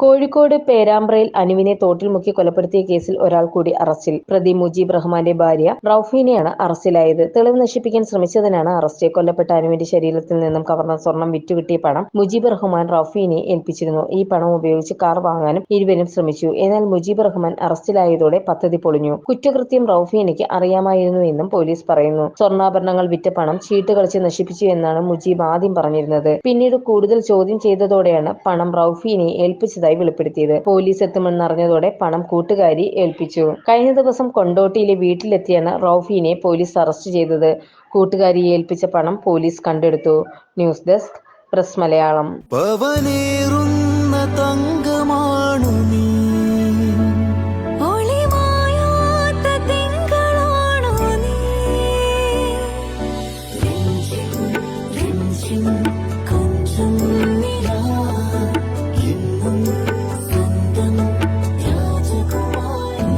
കോഴിക്കോട് പേരാമ്പ്രയിൽ അനുവിനെ തോട്ടിൽ മുക്കി കൊലപ്പെടുത്തിയ കേസിൽ ഒരാൾ കൂടി അറസ്റ്റിൽ. പ്രതി മുജീബ് റഹ്മാന്റെ ഭാര്യ റൌഫീനെയാണ് അറസ്റ്റിലായത്. തെളിവ് നശിപ്പിക്കാൻ ശ്രമിച്ചതിനാണ് അറസ്റ്റ്. കൊല്ലപ്പെട്ട അനുവിന്റെ ശരീരത്തിൽ നിന്നും കവർന്ന സ്വർണം വിറ്റുകിട്ടിയ പണം മുജീബ് റഹ്മാൻ റൌഫീനെ ഏൽപ്പിച്ചിരുന്നു. ഈ പണം ഉപയോഗിച്ച് കാർ വാങ്ങാനും ഇരുവരും ശ്രമിച്ചു. എന്നാൽ മുജീബ് റഹ്മാൻ അറസ്റ്റിലായതോടെ പദ്ധതി പൊളിഞ്ഞു. കുറ്റകൃത്യം റൌഫീനയ്ക്ക് അറിയാമായിരുന്നു എന്നും പോലീസ് പറയുന്നു. സ്വർണാഭരണങ്ങൾ വിറ്റ പണം ചീട്ട് കളിച്ച് നശിപ്പിച്ചു എന്നാണ് മുജീബ് ആദ്യം പറഞ്ഞിരുന്നത്. പിന്നീട് കൂടുതൽ ചോദ്യം ചെയ്തതോടെയാണ് പണം റൌഫീനെ ഏൽപ്പിച്ചതായി വെളിപ്പെടുത്തിയത്. പോലീസ് എത്തുമെന്ന് എത്തുമെന്നറിഞ്ഞതോടെ പണം കൂട്ടുകാരി ഏൽപ്പിച്ചു. കഴിഞ്ഞ ദിവസം കൊണ്ടോട്ടിയിലെ വീട്ടിലെത്തിയാണ് റൌഫീനെ പോലീസ് അറസ്റ്റ് ചെയ്തത്. കൂട്ടുകാരി ഏൽപ്പിച്ച പണം പോലീസ് കണ്ടെടുത്തു. News desk press Malayalam. തങ്കമാണു നീ. ഒളിമായാത്ത രാജകുമാരി